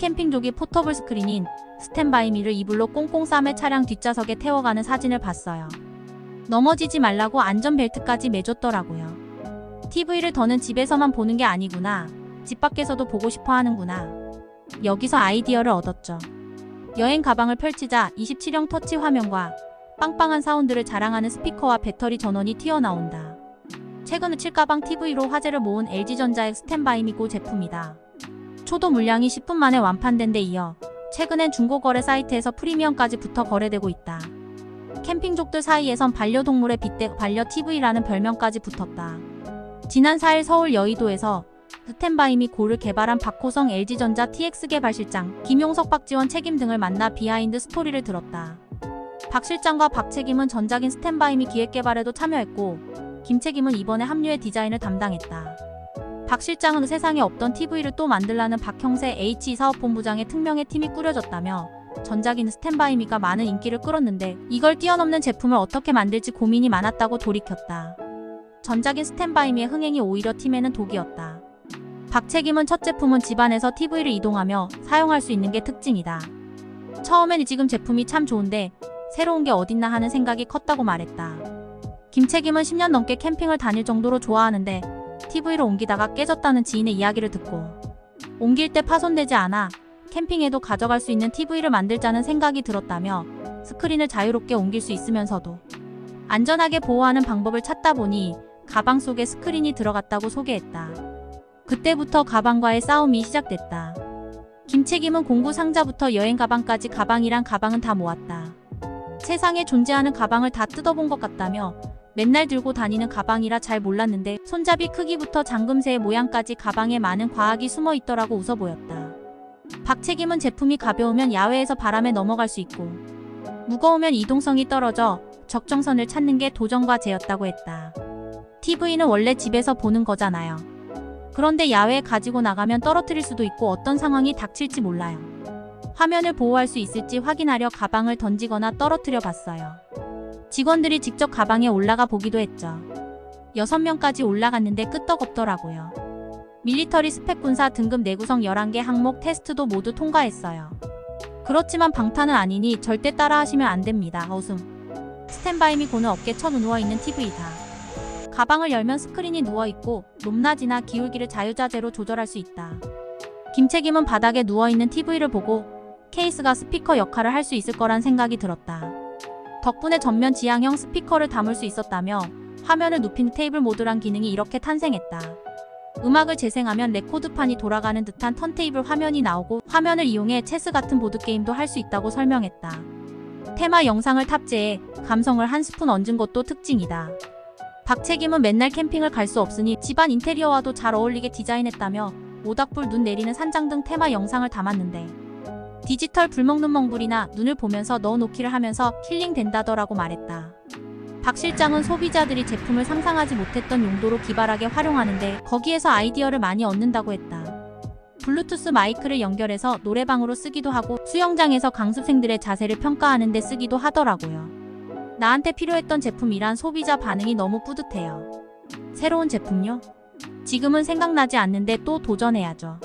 캠핑족이 포터블 스크린인 스탠바이미를 이불로 꽁꽁 싸매 차량 뒷좌석에 태워가는 사진을 봤어요. 넘어지지 말라고 안전벨트까지 매줬더라고요. TV를 더는 집에서만 보는 게 아니구나. 집 밖에서도 보고 싶어 하는구나. 여기서 아이디어를 얻었죠. 여행 가방을 펼치자 27형 터치 화면과 빵빵한 사운드를 자랑하는 스피커와 배터리 전원이 튀어나온다. 최근 우칠 가방 TV로 화제를 모은 LG전자의 스탠바이미고 제품이다. 초도 물량이 10분 만에 완판된 데 이어 최근엔 중고거래 사이트에서 프리미엄까지 붙어 거래되고 있다. 캠핑족들 사이에선 반려동물의 빗대 반려 TV라는 별명까지 붙었다. 지난 4일 서울 여의도에서 스탠바이미 고를 개발한 박호성 LG전자 TX 개발 실장, 김용석 박지원 책임 등을 만나 비하인드 스토리를 들었다. 박 실장과 박 책임은 전작인 스탠바이미 기획 개발에도 참여했고, 김 책임은 이번에 합류해 디자인을 담당했다. 박 실장은 세상에 없던 TV를 또 만들라는 박 형세 H 사업본부장의 특명의 팀이 꾸려졌다며 전작인 스탠바이미가 많은 인기를 끌었는데 이걸 뛰어넘는 제품을 어떻게 만들지 고민이 많았다고 돌이켰다. 전작인 스탠바이미의 흥행이 오히려 팀에는 독이었다. 박 책임은 첫 제품은 집안에서 TV를 이동하며 사용할 수 있는 게 특징이다. 처음엔 지금 제품이 참 좋은데 새로운 게 어딨나 하는 생각이 컸다고 말했다. 김 책임은 10년 넘게 캠핑을 다닐 정도로 좋아하는데 TV로 옮기다가 깨졌다는 지인의 이야기를 듣고 옮길 때 파손되지 않아 캠핑에도 가져갈 수 있는 TV를 만들자는 생각이 들었다며 스크린을 자유롭게 옮길 수 있으면서도 안전하게 보호하는 방법을 찾다 보니 가방 속에 스크린이 들어갔다고 소개했다. 그때부터 가방과의 싸움이 시작됐다. 김책임은 공구 상자부터 여행 가방까지 가방이란 가방은 다 모았다. 세상에 존재하는 가방을 다 뜯어본 것 같다며 맨날 들고 다니는 가방이라 잘 몰랐는데 손잡이 크기부터 잠금새의 모양까지 가방에 많은 과학이 숨어 있더라고 웃어 보였다. 박책임은 제품이 가벼우면 야외에서 바람에 넘어갈 수 있고 무거우면 이동성이 떨어져 적정선을 찾는 게 도전 과제였다고 했다. TV는 원래 집에서 보는 거잖아요. 그런데 야외에 가지고 나가면 떨어뜨릴 수도 있고 어떤 상황이 닥칠지 몰라요. 화면을 보호할 수 있을지 확인하려 가방을 던지거나 떨어뜨려 봤어요. 직원들이 직접 가방에 올라가 보기도 했죠. 6명까지 올라갔는데 끄떡없더라고요. 밀리터리 스펙 군사 등급 내구성 11개 항목 테스트도 모두 통과했어요. 그렇지만 방탄은 아니니 절대 따라하시면 안 됩니다. 어숨. 스탠바이미 고는 어깨 쳐 누워 있는 TV다. 가방을 열면 스크린이 누워 있고 높낮이나 기울기를 자유자재로 조절할 수 있다. 김책임은 바닥에 누워 있는 TV를 보고 케이스가 스피커 역할을 할 수 있을 거란 생각이 들었다. 덕분에 전면 지향형 스피커를 담을 수 있었다며 화면을 눕힌 테이블 모드란 기능이 이렇게 탄생했다. 음악을 재생하면 레코드판이 돌아가는 듯한 턴테이블 화면이 나오고 화면을 이용해 체스 같은 보드게임도 할 수 있다고 설명했다. 테마 영상을 탑재해 감성을 한 스푼 얹은 것도 특징이다. 박책임은 맨날 캠핑을 갈 수 없으니 집안 인테리어와도 잘 어울리게 디자인했다며 모닥불 눈 내리는 산장 등 테마 영상을 담았는데 디지털 불먹는 멍불이나 눈을 보면서 넣어놓기를 하면서 힐링 된다더라고 말했다. 박 실장은 소비자들이 제품을 상상하지 못했던 용도로 기발하게 활용하는데 거기에서 아이디어를 많이 얻는다고 했다. 블루투스 마이크를 연결해서 노래방으로 쓰기도 하고 수영장에서 강습생들의 자세를 평가하는 데 쓰기도 하더라고요. 나한테 필요했던 제품이란 소비자 반응이 너무 뿌듯해요. 새로운 제품요? 지금은 생각나지 않는데 또 도전해야죠.